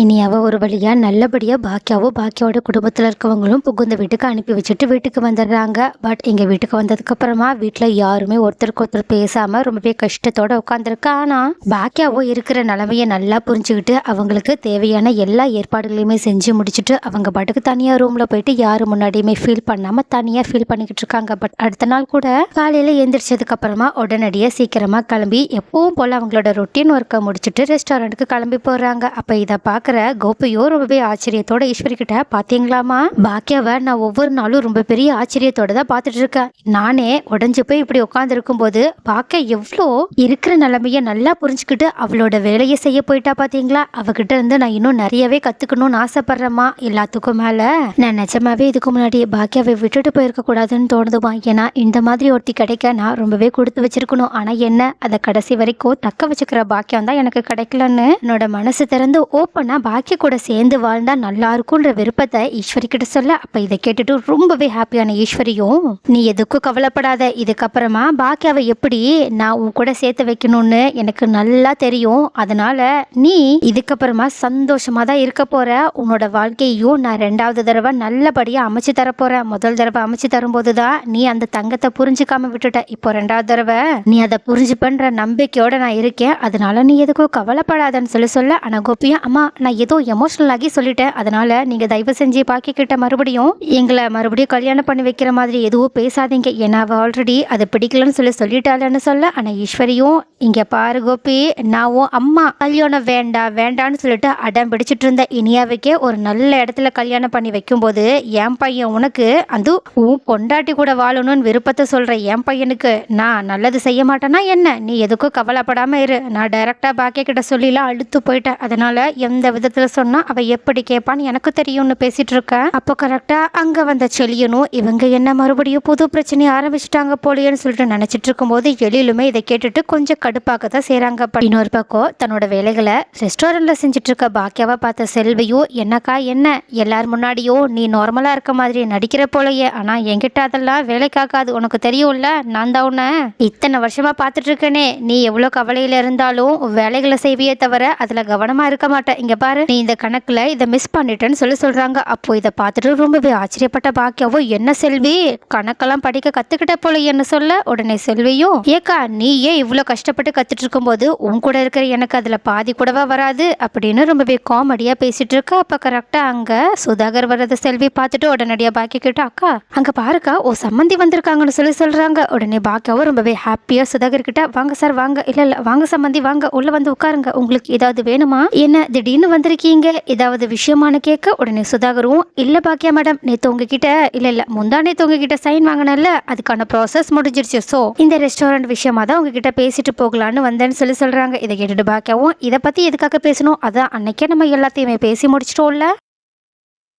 இனியாவோ ஒரு வழியாக நல்லபடியாக பாக்கியாவோ பாக்கியாவோட குடும்பத்தில் இருக்கவங்களும் புகுந்த வீட்டுக்கு அனுப்பி வச்சுட்டு வீட்டுக்கு வந்துடுறாங்க. பட் எங்கள் வீட்டுக்கு வந்ததுக்கப்புறமா வீட்டில் யாருமே ஒருத்தருக்கு ஒருத்தர் பேசாமல் ரொம்பவே கஷ்டத்தோடு உட்காந்துருக்கு ஆனால் பாக்கியாவோ இருக்கிற நிலமையை நல்லா புரிஞ்சுக்கிட்டு அவங்களுக்கு தேவையான எல்லா ஏற்பாடுகளையுமே செஞ்சு முடிச்சுட்டு அவங்க பாட்டுக்கு தனியாக ரூமில் போயிட்டு யாரும் முன்னாடியுமே ஃபீல் பண்ணாமல் தனியாக ஃபீல் பண்ணிக்கிட்டு இருக்காங்க. பட் அடுத்த நாள் கூட காலையில் எழுந்திரிச்சதுக்கப்புறமா உடனடியாக சீக்கிரமாக கிளம்பி எப்பவும் போல் அவங்களோட ரொட்டீன் ஒர்க்கை முடிச்சுட்டு ரெஸ்டாரண்ட்டுக்கு கிளம்பி போடுறாங்க அப்போ இதை பார்க்க பார்க்குற கோபியோ ரொம்பவே ஆச்சரியத்தோட ஈஸ்வரி கிட்ட பார்த்தீங்களாமா பாக்கியாவை நான் ஒவ்வொரு நாளும் ரொம்ப பெரிய ஆச்சரியத்தோட தான் பார்த்துட்டு இருக்கேன் நானே உடஞ்சு போய் இப்படி உட்காந்துருக்கும் போது பார்க்க எவ்வளோ இருக்கிற நிலைமைய நல்லா புரிஞ்சுக்கிட்டு அவளோட வேலையை செய்ய போயிட்டா பார்த்தீங்களா அவகிட்ட இருந்து நான் இன்னும் நிறையவே கற்றுக்கணும்னு ஆசைப்படுறேம்மா எல்லாத்துக்கும் மேலே. நான் நிஜமாவே இதுக்கு முன்னாடி பாக்கியாவை விட்டுட்டு போயிருக்க கூடாதுன்னு தோணுதுமா ஏன்னா இந்த மாதிரி ஒருத்தி கிடைக்க நான் ரொம்பவே கொடுத்து வச்சிருக்கணும். ஆனால் என்ன அதை கடைசி வரைக்கும் தக்க வச்சுக்கிற பாக்கியம் தான் எனக்கு கிடைக்கலன்னு. என்னோட மனசு திறந்து ஓப்பனாக நான் பாக்கிய கூட சேர்ந்து வாழ்ந்தா நல்லா இருக்கும்ன்ற விருப்பத்தை ஈஸ்வரி கிட்ட சொல்ல அப்ப இதை கேட்டுட்டு ரொம்பவே ஹாப்பியான ஈஸ்வரியும் நீ எதுக்கும் கவலைப்படாத இதுக்கப்புறமா பாக்கியாவை எப்படி நான் உன் கூட சேர்த்து வைக்கணும்னு எனக்கு நல்லா தெரியும். அதனால நீ இதுக்கப்புறமா சந்தோஷமா தான் இருக்க போற. உன்னோட வாழ்க்கையையும் நான் ரெண்டாவது தடவை நல்லபடியா அமைச்சு தரப்போகிறேன் முதல் தடவை அமைச்சு தரும்போது தான் நீ அந்த தங்கத்தை புரிஞ்சுக்காம விட்டுட்ட. இப்போ ரெண்டாவது தடவை நீ அதை புரிஞ்சுப்பன்ற நம்பிக்கையோட நான் இருக்கேன். அதனால நீ எதுக்கும் கவலைப்படாதன்னு சொல்லி சொல்ல ஆனா கோபியா அம்மா நான் ஏதோ எமோஷனல் ஆகி சொல்லிட்டேன். அதனால நீங்க தயவு செஞ்சு பாக்கிக்கிட்ட மறுபடியும் எங்களை மறுபடியும் கல்யாணம் பண்ணி வைக்கிற மாதிரி எதுவும் பேசாதீங்க. ஏன்னா அவ ஆல்ரெடி அதை பிடிக்கலன்னு சொல்லி சொல்லிட்டாளன்னு சொல்ல ஆனா ஈஸ்வரியும் இங்க பாரு கோபி நான் உன் அம்மா கல்யாணம் வேண்டாம் வேண்டான்னு சொல்லிட்டு அடம் பிடிச்சிட்டு இருந்த இனியாவுக்கே ஒரு நல்ல இடத்துல கல்யாணம் பண்ணி வைக்கும்போது என் பையன் உனக்கு அது உன் பொண்டாட்டி கூட வாழணும்னு விருப்பத்தை சொல்ற என் பையனுக்கு நான் நல்லது செய்ய மாட்டேன்னா என்ன? நீ எதுக்கும் கவலைப்படாம இரு. நான் டைரக்டா பாக்கிய கிட்ட சொல்லிலாம் அழுத்து போயிட்டேன். அதனால எந்த விதத்தில் சொன்னால் அவள் எப்படி கேட்பான்னு எனக்கு தெரியும்னு பேசிகிட்டு இருக்கேன் அப்போ கரெக்டாக அங்கே வந்த செலியனும் இவங்க என்ன மறுபடியும் புது பிரச்சனையை ஆரம்பிச்சிட்டாங்க போலியேன்னு சொல்லிட்டு நினச்சிட்டு இருக்கும்போது எழிலுமே இதை கேட்டுட்டு கொஞ்சம் கடுப்பாக்க தான் செய்கிறாங்க இன்னொரு பக்கம் தன்னோட வேலைகளை ரெஸ்டாரண்ட்டில் செஞ்சுட்டு இருக்க பாக்கியாவை பார்த்த செல்வியும் என்னக்கா என்ன? எல்லார் முன்னாடியும் நீ நார்மலாக இருக்க மாதிரி நடிக்கிற போலயே ஆனால் என்கிட்ட அதெல்லாம் வேலைக்காகாது. உனக்கு தெரியும்ல? நான் தான் உன்னை இத்தனை வருஷமாக பார்த்துட்டு இருக்கேனே நீ எவ்வளோ கவலையில் இருந்தாலும் வேலைகளை செய்வியே தவிர அதில் கவனமாக இருக்க மாட்டேன் இங்கே பாரு. நீ இந்த கணக்குல இதை மிஸ் பண்ணிட்டேன்னு சொல்லி சொல்றாங்க. அப்போ இதை பார்த்துட்டு ரொம்பவே ஆச்சரியப்பட்ட பாக்கியாவோ என்ன செல்வி? கணக்கெல்லாம் படிக்க கத்துக்கிட்ட போல என்ன சொல்ல? உடனே செல்வியும் ஏக்கா நீ ஏன் இவ்வளோ கஷ்டப்பட்டு கத்துட்டு இருக்கும்போது உன் கூட இருக்கிற எனக்கு அதுல பாதி கூடவா வராது? அப்படின்னு ரொம்பவே காமெடியா பேசிட்டு இருக்க. அப்ப கரெக்டா அங்க சுதாகர் வர்றத செல்வி பார்த்துட்டு உடனடியா பாக்கி கிட்ட அக்கா அங்க பாருக்கா ஓ சம்மந்தி வந்திருக்காங்கன்னு சொல்லி சொல்றாங்க. உடனே பாக்கியாவும் ரொம்பவே ஹாப்பியா சுதாகர் கிட்ட வாங்க சார் வாங்க. இல்ல இல்ல வாங்க சம்மந்தி வாங்க. உள்ள வந்து உட்காருங்க. உங்களுக்கு ஏதாவது வேணுமா? என்ன திடீர்னு வந்திருக்கீங்க? ஏதாவது விஷயமான கேட்க உடனே சுதாகரும் இல்லை பாக்கியா மேடம் நேற்று உங்ககிட்ட இல்லை இல்லை முந்தா நேற்று உங்ககிட்ட சைன் வாங்கினல அதுக்கான ப்ராசஸ் முடிஞ்சிருச்சு. ஸோ இந்த ரெஸ்டாரண்ட் விஷயமா தான் உங்ககிட்ட பேசிட்டு போகலான்னு வந்தேன்னு சொல்லி சொல்கிறாங்க இதை கேட்டுட்டு பாக்கியாவும் இதை பற்றி எதுக்காக பேசணும்? அதான் அன்னைக்கே நம்ம எல்லாத்தையுமே பேசி முடிச்சிட்டோம்ல.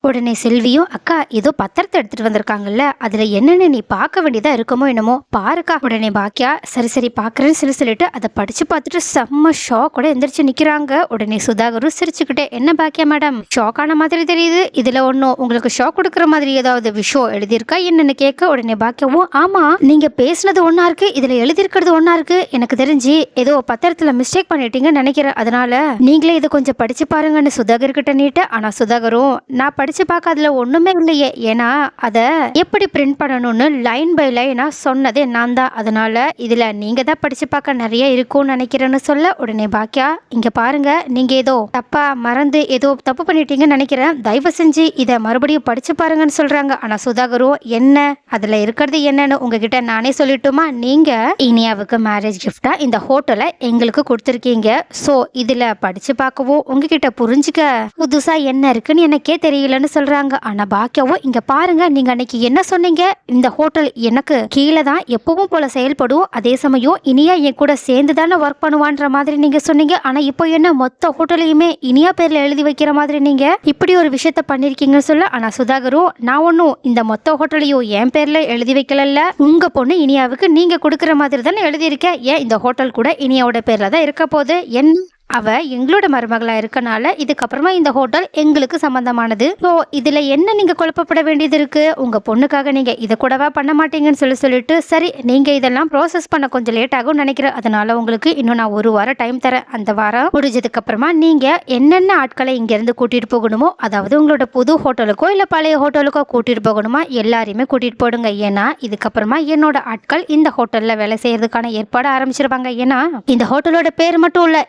உடனே செல்வியும் அக்கா ஏதோ பத்திரத்தை எடுத்துட்டு வந்திருக்காங்கல்ல அதுல என்னென்ன நீ பார்க்க வேண்டியதா இருக்குமோ என்னமோ பாருக்கா. உடனே பாக்கியா சரி சரி பாக்குறேன்னு சொல்லி சொல்லிட்டு அதை படிச்சு பார்த்துட்டு செம்ம ஷாக்கோட எந்திரிச்சு நிக்கிறாங்க. உடனே சுதாகரும் சிரிச்சுக்கிட்டே என்ன பாக்கியா மேடம் ஷாக் ஆன மாதிரி தெரியுது. இதுல ஒன்னும் உங்களுக்கு ஷாக் கொடுக்குற மாதிரி ஏதாவது விஷயம் எழுதியிருக்கா என்னன்னு கேட்க? உடனே பாக்கியாவும் ஆமா நீங்க பேசுனது ஒன்னா இருக்கு இதுல எழுதியிருக்கிறது ஒன்னா இருக்கு. எனக்கு தெரிஞ்சு ஏதோ பத்திரத்துல மிஸ்டேக் பண்ணிட்டீங்கன்னு நினைக்கிறேன். அதனால நீங்களே இதை கொஞ்சம் படிச்சு பாருங்கன்னு சுதாகர் கிட்ட நீட்டு. ஆனா சுதாகரும் நான் படிச்சு பார்க்க அதில் ஒன்றுமே இல்லையே. ஏன்னா அதை எப்படி பிரிண்ட் பண்ணணும்னு லைன் பை லைனாக சொன்னதே நான் தான். அதனால் இதில் நீங்கள் தான் படித்து பார்க்க நிறைய இருக்கும்னு நினைக்கிறேன்னு சொல்ல உடனே பாக்கியா இங்கே பாருங்கள் நீங்கள் ஏதோ தப்பாக மறந்து ஏதோ தப்பு பண்ணிட்டீங்கன்னு நினைக்கிறேன். தயவு செஞ்சு இதை மறுபடியும் படித்து பாருங்கன்னு சொல்கிறாங்க ஆனால் சுதாகரும் என்ன? அதில் இருக்கிறது என்னன்னு உங்ககிட்ட நானே சொல்லட்டுமா? நீங்கள் இனியாவுக்கு மேரேஜ் கிஃப்டாக இந்த ஹோட்டலை எங்களுக்கு கொடுத்துருக்கீங்க. ஸோ இதில் படித்து பார்க்கவும் உங்ககிட்ட புரிஞ்சுக்க புதுசாக என்ன இருக்குன்னு எனக்கே தெரியலன்னு சொல்கிறாங்க ஆனால் பாக்கியாவும் இங்கே பாருங்க நீங்கள் அன்னைக்கு என்ன சொன்னீங்க? இந்த ஹோட்டல் எனக்கு கீழே தான் எப்பவும் போல் செயல்படும். அதே சமயம் இனியா என் கூட சேர்ந்து தானே ஒர்க் பண்ணுவான்ற மாதிரி நீங்கள் சொன்னீங்க. ஆனால் இப்போ என்ன மொத்த ஹோட்டலையுமே இனியா பேரில் எழுதி வைக்கிற மாதிரி நீங்கள் இப்படி ஒரு விஷயத்த பண்ணியிருக்கீங்கன்னு சொல்ல ஆனால் சுதாகரும் நான் ஒன்றும் இந்த மொத்த ஹோட்டலையும் என் பேரில் எழுதி வைக்கலல்ல. உங்கள் பொண்ணு இனியாவுக்கு நீங்கள் கொடுக்குற மாதிரி தானே எழுதியிருக்க? ஏன் இந்த ஹோட்டல் கூட இனியாவோட பேரில் தான் இருக்க போகுது? என்ன? அவள் எங்களோட மருமகளாக இருக்கனால இதுக்கப்புறமா இந்த ஹோட்டல் எங்களுக்கு சம்மந்தமானது ஸோ இதில் என்ன நீங்கள் குழப்பப்பட வேண்டியது இருக்குது உங்கள் பொண்ணுக்காக நீங்கள் இதை கூடவா பண்ண மாட்டீங்கன்னு சொல்லி சொல்லிட்டு சரி நீங்கள் இதெல்லாம் ப்ராசஸ் பண்ண கொஞ்சம் லேட் ஆகும்னு நினைக்கிறேன். அதனால உங்களுக்கு இன்னும் நான் ஒரு வாரம் டைம் தரேன். அந்த வாரம் முடிஞ்சதுக்கப்புறமா நீங்கள் என்னென்ன ஆட்களை இங்கேருந்து கூட்டிகிட்டு போகணுமோ அதாவது உங்களோட புது ஹோட்டலுக்கோ இல்லை பழைய ஹோட்டலுக்கோ கூட்டிகிட்டு போகணுமா எல்லாரையுமே கூட்டிகிட்டு போடுங்க. ஏன்னா இதுக்கப்புறமா என்னோட ஆட்கள் இந்த ஹோட்டலில் வேலை செய்கிறதுக்கான ஏற்பாடு ஆரம்பிச்சிருவாங்க. ஏன்னா இந்த ஹோட்டலோட பேர் மட்டும் இல்ல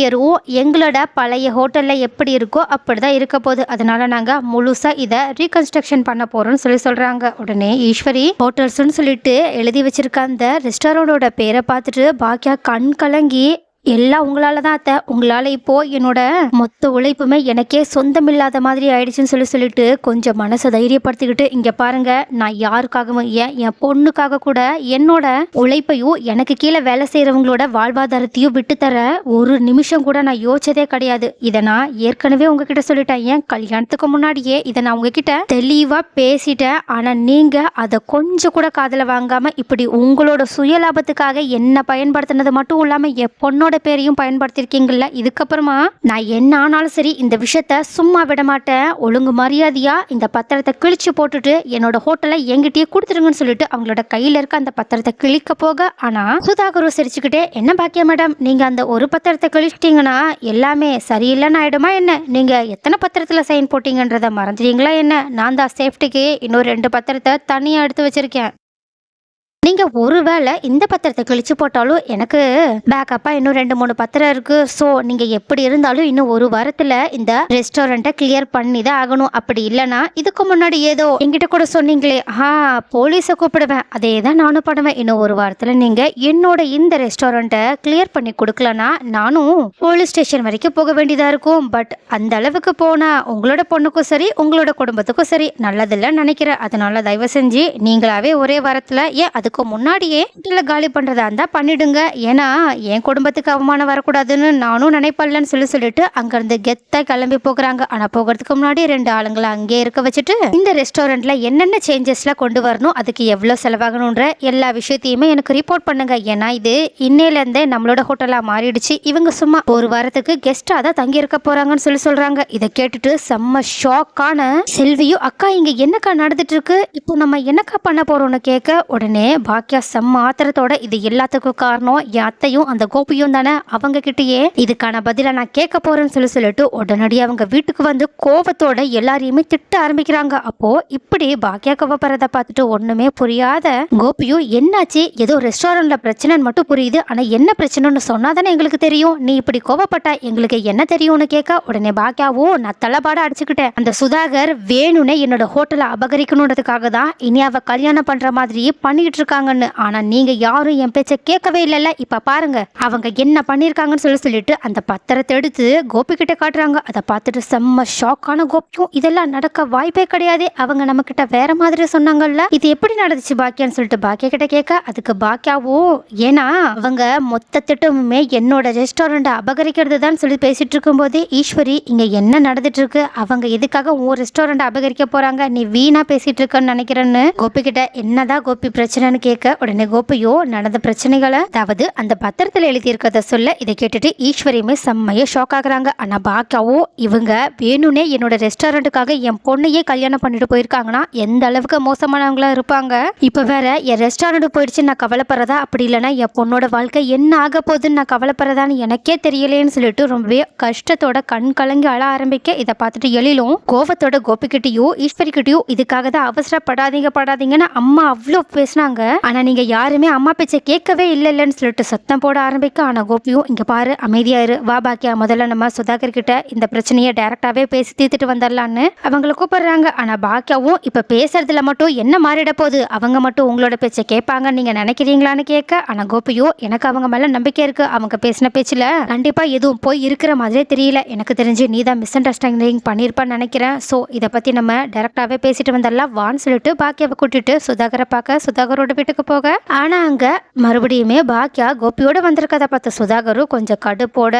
இன்டீரியரும் எங்களோட பழைய ஹோட்டலில் எப்படி இருக்கோ அப்படிதான் இருக்க போகுது. அதனால நாங்கள் முழுசாக இதை ரீகன்ஸ்ட்ரக்ஷன் பண்ண போகிறோம்னு சொல்லி சொல்கிறாங்க உடனே ஈஸ்வரி ஹோட்டல்ஸ்னு சொல்லிட்டு எழுதி வச்சிருக்க அந்த ரெஸ்டாரண்டோட பேரை பார்த்துட்டு பாக்கியா கண் கலங்கி எல்லாம் உங்களால தான் அத்தை. உங்களால இப்போ என்னோட மொத்த உழைப்புமே எனக்கே சொந்தமில்லாத மாதிரி ஆயிடுச்சுன்னு சொல்லி சொல்லிட்டு கொஞ்சம் மனசை தைரியப்படுத்திக்கிட்டு இங்க பாருங்க நான் யாருக்காகவும் ஏன் என் பொண்ணுக்காக கூட என்னோட உழைப்பையும் எனக்கு கீழே வேலை செய்யறவங்களோட வாழ்வாதாரத்தையும் விட்டு தர ஒரு நிமிஷம் கூட நான் யோசிச்சதே கிடையாது. இதை நான் ஏற்கனவே உங்ககிட்ட சொல்லிட்டேன். ஏன் கல்யாணத்துக்கு முன்னாடியே இதை நான் உங்ககிட்ட தெளிவா பேசிட்டேன். ஆனா நீங்க அதை கொஞ்சம் கூட காதல வாங்காம இப்படி உங்களோட சுயலாபத்துக்காக என்ன பயன்படுத்தினது மட்டும் இல்லாம என் பொண்ணோட என்னோட பேரையும் பயன்படுத்திருக்கீங்கல்ல? இதுக்கப்புறமா நான் என்ன ஆனாலும் சரி இந்த விஷயத்த சும்மா விட மாட்டேன். ஒழுங்கு மரியாதையா இந்த பத்திரத்தை கிழிச்சு போட்டுட்டு என்னோட ஹோட்டலை எங்கிட்டயே கொடுத்துருங்கன்னு சொல்லிட்டு அவங்களோட கையில இருக்க அந்த பத்திரத்தை கிழிக்க போக. ஆனா சுதாகரும் சிரிச்சுக்கிட்டே என்ன பாக்கியா மேடம்? நீங்க அந்த ஒரு பத்திரத்தை கிழிச்சிட்டீங்கன்னா எல்லாமே சரியில்லைன்னு ஆயிடுமா என்ன? நீங்க எத்தனை பத்திரத்துல சைன் போட்டீங்கன்றத மறந்துட்டீங்களா என்ன? நான் தான் சேஃப்டிக்கு இன்னொரு ரெண்டு பத்திரத்தை தனியா எடுத்து வச்சிருக்கேன். நீங்க ஒருவேளை இந்த பத்திரத்தை கிழிச்சு போட்டாலும் எனக்கு பேக்கப்பா இன்னும் ரெண்டு மூணு பத்திரம் இருக்கு. ஸோ நீங்க எப்படி இருந்தாலும் இன்னும் ஒரு வாரத்துல இந்த ரெஸ்டாரண்ட்டை கிளியர் பண்ணி தான் ஆகணும். அப்படி இல்லைன்னா இதுக்கு முன்னாடி ஏதோ என்கிட்ட கூட சொன்னீங்களே ஆ போலீஸை கூப்பிடுவேன். அதே தான் நானும் பண்ணுவேன். இன்னும் ஒரு வாரத்துல நீங்க என்னோட இந்த ரெஸ்டாரண்ட்டை கிளியர் பண்ணி கொடுக்கலனா நானும் போலீஸ் ஸ்டேஷன் வரைக்கும் போக வேண்டியதா இருக்கும். பட் அந்த அளவுக்கு போனா உங்களோட பொண்ணுக்கும் சரி உங்களோட குடும்பத்துக்கும் சரி நல்லதில்லை நினைக்கிறேன். அதனால தயவு செஞ்சு நீங்களாவே ஒரே வாரத்துல ஏன் அதுக்கு முன்னாடியே இல்லை காலி பண்ணுறதா இருந்தால் பண்ணிடுங்க. ஏன்னா என் குடும்பத்துக்கு அவமானம் வரக்கூடாதுன்னு நானும் நினைப்பல்லன்னு சொல்லி சொல்லிட்டு அங்கேருந்து கெத்தாக கிளம்பி போகிறாங்க. ஆனால் போகிறதுக்கு முன்னாடி ரெண்டு ஆளுங்களை அங்கேயே இருக்க வச்சுட்டு இந்த ரெஸ்டாரண்ட்டில் என்னென்ன சேஞ்சஸ்லாம் கொண்டு வரணும் அதுக்கு எவ்வளோ செலவாகணுன்ற எல்லா விஷயத்தையுமே எனக்கு ரிப்போர்ட் பண்ணுங்க. ஏன்னா இது இன்னையிலேருந்தே நம்மளோட ஹோட்டலாக மாறிடுச்சு. இவங்க சும்மா ஒரு வாரத்துக்கு கெஸ்ட்டாக தான் தங்கி இருக்க சொல்லி சொல்கிறாங்க இதை கேட்டுட்டு செம்ம ஷாக்கான செல்வியும் அக்கா இங்கே என்னக்கா நடந்துட்டு இருக்கு? இப்போ நம்ம என்னக்கா பண்ண போகிறோன்னு கேட்க உடனே பாக்கியா செம்ம ஆத்திரத்தோட இது எல்லாத்துக்கும் காரணம் என் அத்தையும் அந்த கோபியும் தானே? அவங்க கிட்டயே இதுக்கான பதிலை நான் கேட்க போறேன்னு சொல்லி சொல்லிட்டு உடனடியாக அவங்க வீட்டுக்கு வந்து கோபத்தோட எல்லாரையுமே திட்ட ஆரம்பிக்கிறாங்க. அப்போ இப்படி பாக்கியா கோபப்படுறத பார்த்துட்டு ஒண்ணுமே புரியாத கோபியும் என்னாச்சு? ஏதோ ரெஸ்டாரண்ட்ல பிரச்சனைன்னு மட்டும் புரியுது. ஆனா என்ன பிரச்சனைன்னு சொன்னா தானே எங்களுக்கு தெரியும். நீ இப்படி கோவப்பட்டா எங்களுக்கு என்ன தெரியும்னு கேட்க உடனே பாக்கியாவும் நான் தலைப்பாட அடிச்சுக்கிட்டேன். அந்த சுதாகர் வேணும்னே என்னோட ஹோட்டலை அபகரிக்கணுன்றதுக்காக தான் இனி அவ கல்யாணம் பண்ற மாதிரி பண்ணிட்டு இருக்காங்கன்னு ஆனால் நீங்கள் யாரும் என் பேச்சை கேட்கவே இல்லைல்ல. இப்போ பாருங்கள் அவங்க என்ன பண்ணியிருக்காங்கன்னு சொல்லி சொல்லிட்டு அந்த பத்திரத்தை எடுத்து கோபிக்கிட்ட காட்டுறாங்க. அதை பார்த்துட்டு செம்ம ஷாக்கான கோபியும் இதெல்லாம் நடக்க வாய்ப்பே கிடையாது. அவங்க நம்ம கிட்ட வேற மாதிரி சொன்னாங்கல்ல. இது எப்படி நடந்துச்சு பாக்கியான்னு சொல்லிட்டு பாக்கியா கிட்ட கேட்க அதுக்கு பாக்கியாவோ ஏன்னா அவங்க மொத்த திட்டமுமே என்னோட ரெஸ்டாரண்ட்டை அபகரிக்கிறது தான் சொல்லி பேசிட்டு இருக்கும்போது ஈஸ்வரி இங்க என்ன நடந்துட்டு இருக்கு அவங்க எதுக்காக உன் ரெஸ்டாரண்ட் அபகரிக்க போறாங்க? நீ வீணா பேசிட்டு இருக்கன்னு நினைக்கிறேன்னு. கோபி கிட்ட என்னதான் கோபி பிரச்சனைன்னு கேட்க உடனே கோபியோ நடந்த பிரச்சனைகளை அதாவது அந்த பத்திரத்தில் எழுதியிருக்கிறத சொல்ல இதை கேட்டுட்டு ஈஸ்வரியுமே செம்மையா ஷாக் ஆகுறாங்க. ஆனால் பாக்கியாவோ இவங்க வேணும்னே என்னோட ரெஸ்டாரண்ட்டுக்காக என் பொண்ணையே கல்யாணம் பண்ணிட்டு போயிருக்காங்கன்னா எந்த அளவுக்கு மோசமானவங்களா இருப்பாங்க? இப்போ வேற என் ரெஸ்டாரண்ட் போயிடுச்சு நான் கவலைப்படுறதா? அப்படி இல்லைன்னா என் பொண்ணோட வாழ்க்கை என்ன ஆக போகுதுன்னு நான் கவலைப்படுறதான்னு எனக்கே தெரியலேன்னு சொல்லிட்டு ரொம்பவே கஷ்டத்தோட கண் கலங்கி அழ ஆரம்பிக்க இதை பார்த்துட்டு எழிலும் கோவத்தோட கோபிக்கிட்டேயோ ஈஸ்வரி இதுக்காக தான் அவசரப்படாதீங்க படாதீங்கன்னு அம்மா அவ்வளோ பேசினாங்க. ஆனா நீங்க யாருமே அம்மா பேச்சை கேட்கவே இல்லை இல்லைன்னு சொல்லிட்டு சத்தம் போட ஆரம்பிக்க ஆனா கோபியும் இங்க பாரு அமைதியாயிரு வா பாக்கியா முதல்ல நம்ம சுதாகர் கிட்ட இந்த பிரச்சனையை டைரக்டாவே பேசி தீர்த்துட்டு வந்துடலான்னு. அவங்களை கூப்பிடுறாங்க. ஆனா பாக்கியாவும் இப்ப பேசுறதுல மட்டும் என்ன மாறிட போகுது? அவங்க மட்டும் உங்களோட பேச்சை கேட்பாங்கன்னு நீங்க நினைக்கிறீங்களான்னு கேட்க? ஆனா கோபியோ எனக்கு அவங்க மேல நம்பிக்கை இருக்கு. அவங்க பேசின பேச்சுல கண்டிப்பா எதுவும் போய் இருக்கிற மாதிரியே தெரியல. எனக்கு தெரிஞ்சு நீ தான் மிஸ் அண்டர்ஸ்டாண்டிங் பண்ணியிருப்பான்னு நினைக்கிறேன். ஸோ இதை பத்தி நம்ம டைரக்டாவே பேசிட்டு வந்துடலாம். வான்னு சொல்லிட்டு பாக்கியாவை கூட்டிட்டு சுதாகரை பார்க்க சுதாகரோட வீட்டுக்கு போக? ஆனா அங்க மறுபடியுமே பாக்கியா கோபியோட வந்திருக்கதை பார்த்த சுதாகரும் கொஞ்சம் கடுப்போட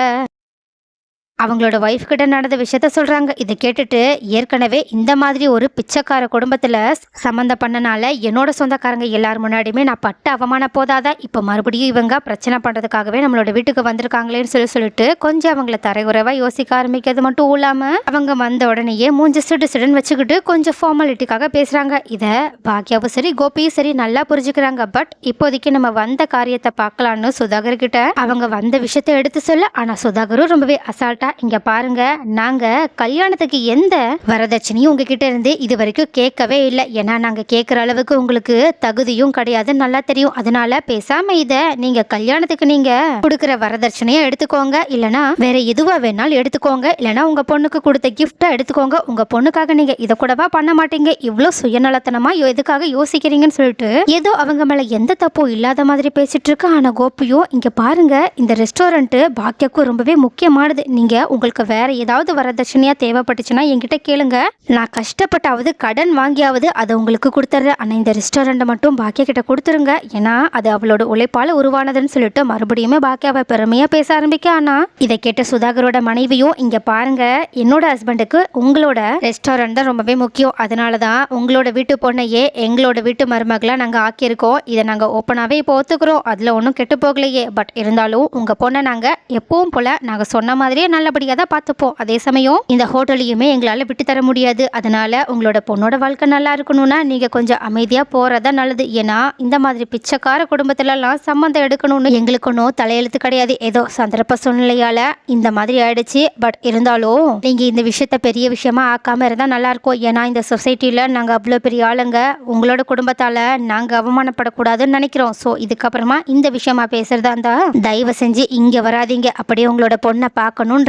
அவங்களோட ஒய்ஃப் கிட்ட நடந்த விஷயத்த சொல்கிறாங்க இதை கேட்டுட்டு ஏற்கனவே இந்த மாதிரி ஒரு பிச்சைக்கார குடும்பத்தில் சம்மந்தம் பண்ணனால என்னோட சொந்தக்காரங்க எல்லார் முன்னாடியுமே நான் பட்டு அவமானம் போதாதான் இப்போ மறுபடியும் இவங்க பிரச்சனை பண்ணுறதுக்காகவே நம்மளோட வீட்டுக்கு வந்திருக்காங்களேன்னு சொல்லி சொல்லிட்டு கொஞ்சம் அவங்கள தரைகுறைவா யோசிக்க ஆரம்பிக்கிறது மட்டும் இல்லாமல் அவங்க வந்த உடனேயே மூஞ்சி சிடு சிடுன்னு வச்சுக்கிட்டு கொஞ்சம் ஃபார்மாலிட்டிக்காக பேசுகிறாங்க இதை பாக்யாவும் சரி கோபியும் சரி நல்லா புரிஞ்சுக்கிறாங்க. பட் இப்போதைக்கு நம்ம வந்த காரியத்தை பார்க்கலான்னு சுதாகர் கிட்ட அவங்க வந்த விஷயத்தை எடுத்து சொல்ல ஆனால் சுதாகரும் ரொம்பவே அசால்ட்டாக இங்க பாருங்க நாங்க கல்யாணத்துக்கு எந்த வரதட்சணையும் உங்ககிட்ட இருந்து இது வரைக்கும் கேட்கவே இல்லை. ஏன்னா நாங்க கேட்குற அளவுக்கு உங்களுக்கு தகுதியும் கிடையாது நல்லா தெரியும். அதனால பேசாம இத நீங்க கல்யாணத்துக்கு நீங்க கொடுக்குற வரதட்சணையை எடுத்துக்கோங்க. இல்லனா வேற எதுவா வேணாலும் எடுத்துக்கோங்க. இல்லனா உங்க பொண்ணுக்கு கொடுத்த கிஃப்டா எடுத்துக்கோங்க. உங்க பொண்ணுக்காக நீங்க இதை கூடவா பண்ண மாட்டீங்க? இவ்வளோ சுயநலத்தனமா எதுக்காக யோசிக்கிறீங்கன்னு சொல்லிட்டு ஏதோ அவங்க மேல எந்த தப்பும் இல்லாத மாதிரி பேசிட்டு இருக்கு. ஆனா கோபியும் இங்க பாருங்க இந்த ரெஸ்டாரண்ட் பாக்கியக்கும் ரொம்பவே முக்கியமானது. நீங்க உங்களுக்கு வேற ஏதாவது வரதட்சணையா தேவைப்பட்டுச்சுன்னா என்கிட்ட கேளுங்க. நான் கஷ்டப்பட்டாவது கடன் வாங்கியாவது அதை உங்களுக்கு கொடுத்துட்றேன் ஆனால் இந்த ரெஸ்டாரண்ட்டை மட்டும் பாக்கியா கிட்ட கொடுத்துருங்க. ஏன்னா அது அவளோட உழைப்பால் உருவானதுன்னு சொல்லிட்டு மறுபடியுமே பாக்கியாவை பெருமையா பேச ஆரம்பிக்க ஆனா இதை கேட்ட சுதாகரோட மனைவியும் இங்க பாருங்க என்னோட ஹஸ்பண்டுக்கு உங்களோட ரெஸ்டாரண்ட் தான் ரொம்பவே முக்கியம். அதனால தான் உங்களோட வீட்டு பொண்ணையே எங்களோட வீட்டு மருமகளா நாங்க ஆக்கியிருக்கோம். இதை நாங்க ஓப்பனாவே இப்போ ஒத்துக்கிறோம். அதுல ஒன்றும் கெட்டு போகலையே. பட் இருந்தாலும் உங்க பொண்ணை நாங்க எப்பவும் போல நாங்க சொன்ன மாதிரியே நல்லபடியாக தான் பார்த்துப்போம். அதே சமயம் இந்த ஹோட்டலையுமே எங்களால் விட்டு தர முடியாது. அதனால உங்களோட பொண்ணோட வாழ்க்கை நல்லா இருக்கணும்னா நீங்கள் கொஞ்சம் அமைதியாக போகிறதா நல்லது. ஏன்னா இந்த மாதிரி பிச்சைக்கார குடும்பத்துலலாம் சம்மந்தம் எடுக்கணும்னு எங்களுக்கு ஒன்றும் தலையெழுத்து கிடையாது. ஏதோ சந்தர்ப்ப சூழ்நிலையால் இந்த மாதிரி ஆயிடுச்சு. பட் இருந்தாலும் நீங்கள் இந்த விஷயத்த பெரிய விஷயமா ஆக்காமல் இருந்தால் நல்லாயிருக்கும் ஏன்னா இந்த சொசைட்டியில் நாங்கள் அவ்வளோ பெரிய ஆளுங்க. உங்களோட குடும்பத்தால் நாங்கள் அவமானப்படக்கூடாதுன்னு நினைக்கிறோம். ஸோ இதுக்கப்புறமா இந்த விஷயமா பேசுகிறதா இருந்தால் தயவு செஞ்சு இங்கே வராதீங்க. அப்படியே உங்களோட பொண்ணை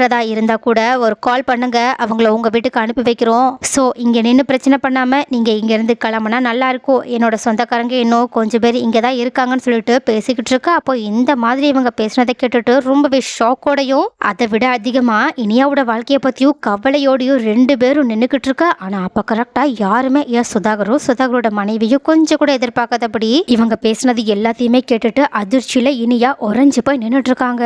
பண்ணுறதா இருந்தால் கூட ஒரு கால் பண்ணுங்கள் அவங்கள உங்கள் வீட்டுக்கு அனுப்பி வைக்கிறோம். ஸோ இங்கே நின்று பிரச்சனை பண்ணாமல் நீங்கள் இங்கேருந்து கிளம்புனா நல்லாயிருக்கும் என்னோடய என்னோட சொந்தக்காரங்க இன்னும் கொஞ்சம் பேர் இங்கே தான் இருக்காங்கன்னு சொல்லிட்டு பேசிக்கிட்டு இருக்கா. அப்போ இந்த மாதிரி இவங்க பேசுனதை கேட்டுட்டு ரொம்பவே ஷாக்கோடையும் அதை விட அதிகமாக இனியாவோட வாழ்க்கையை பற்றியும் கவலையோடையும் ரெண்டு பேரும் நின்றுக்கிட்டு இருக்கா. ஆனால் அப்போ கரெக்டாக யாருமே ஏன் சுதாகரும் சுதாகரோட மனைவியும் கொஞ்சம் கூட எதிர்பார்க்காதபடி இவங்க பேசுனது எல்லாத்தையுமே கேட்டுட்டு அதிர்ச்சியில் இனியா உறைஞ்சு போய் நின்றுட்டு இருக்காங்க.